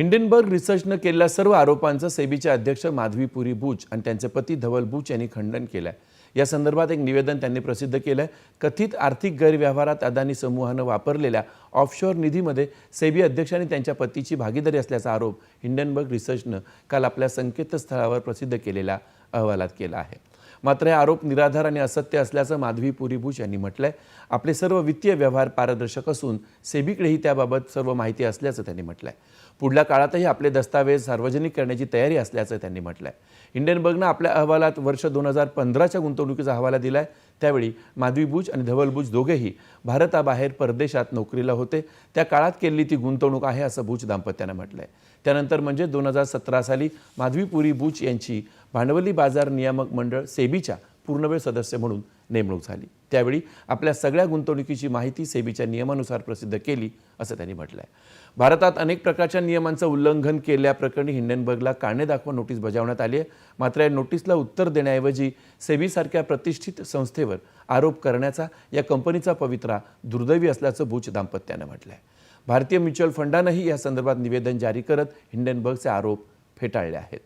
Hindenburg रिसर्चनं केलेल्या सर्व आरोपांचं सेबीचे अध्यक्ष माधवीपुरी बुच आणि त्यांचे पती धवल बुच यांनी खंडन केलं आहे या संदर्भात एक निवेदन त्यांनी प्रसिद्ध केलं आहे कथित आर्थिक गैरव्यवहारात अदानी समूहानं वापरलेल्या ऑफशोअर निधीमध्ये सेबी अध्यक्षांनी त्यांच्या पतीची भागीदारी असल्याचा आरोप हिंडनबर्ग रिसर्चनं काल आपल्या संकेतस्थळावर प्रसिद्ध केलेल्या अहवालात केला आहे. मात्र हे आरोप निराधार आणि असत्य असल्याचं माधवी पुरी यांनी म्हटलंय. आपले सर्व वित्तीय व्यवहार पारदर्शक असून सेबीकडेही त्याबाबत सर्व माहिती असल्याचं त्यांनी म्हटलंय. पुढल्या काळातही आपले दस्तावेज सार्वजनिक करण्याची तयारी असल्याचं त्यांनी म्हटलंय. हिंडनबर्गनं आपल्या अहवालात वर्ष दोन हजार पंधराच्या गुंतवणुकीचा हवाला दिलाय. त्यावेळी माधवी बुच आणि धवल बुज दोघेही भारताबाहेर परदेशात नोकरीला होते. त्या काळात केलेली ती गुंतवणूक आहे असं भुज दाम्पत्यानं म्हटलंय. त्यानंतर म्हणजे दोन हजार सतरा साली माधवी पुरी बुच यांची भांडवली बाजार नियामक मंडळ सेबीच्या पूर्णवेळ सदस्य म्हणून नेमणूक झाली. त्यावेळी आपल्या सगळ्या गुंतवणुकीची माहिती सेबीच्या नियमानुसार प्रसिद्ध केली असं त्यांनी म्हटलं आहे भारतात अनेक प्रकारच्या नियमांचं उल्लंघन केल्याप्रकरणी हिंडनबर्गला कारणे दाखवा नोटीस बजावण्यात आली आहे. मात्र या नोटीसला उत्तर देण्याऐवजी सेबीसारख्या प्रतिष्ठित संस्थेवर आरोप करण्याचा या कंपनीचा पवित्रा दुर्दैवी असल्याचं बुच दाम्पत्यानं म्हटलं आहे भारतीय म्युच्युअल फंडानंही या संदर्भात निवेदन जारी करत हिंडनबर्गचे आरोप फेटाळले आहेत.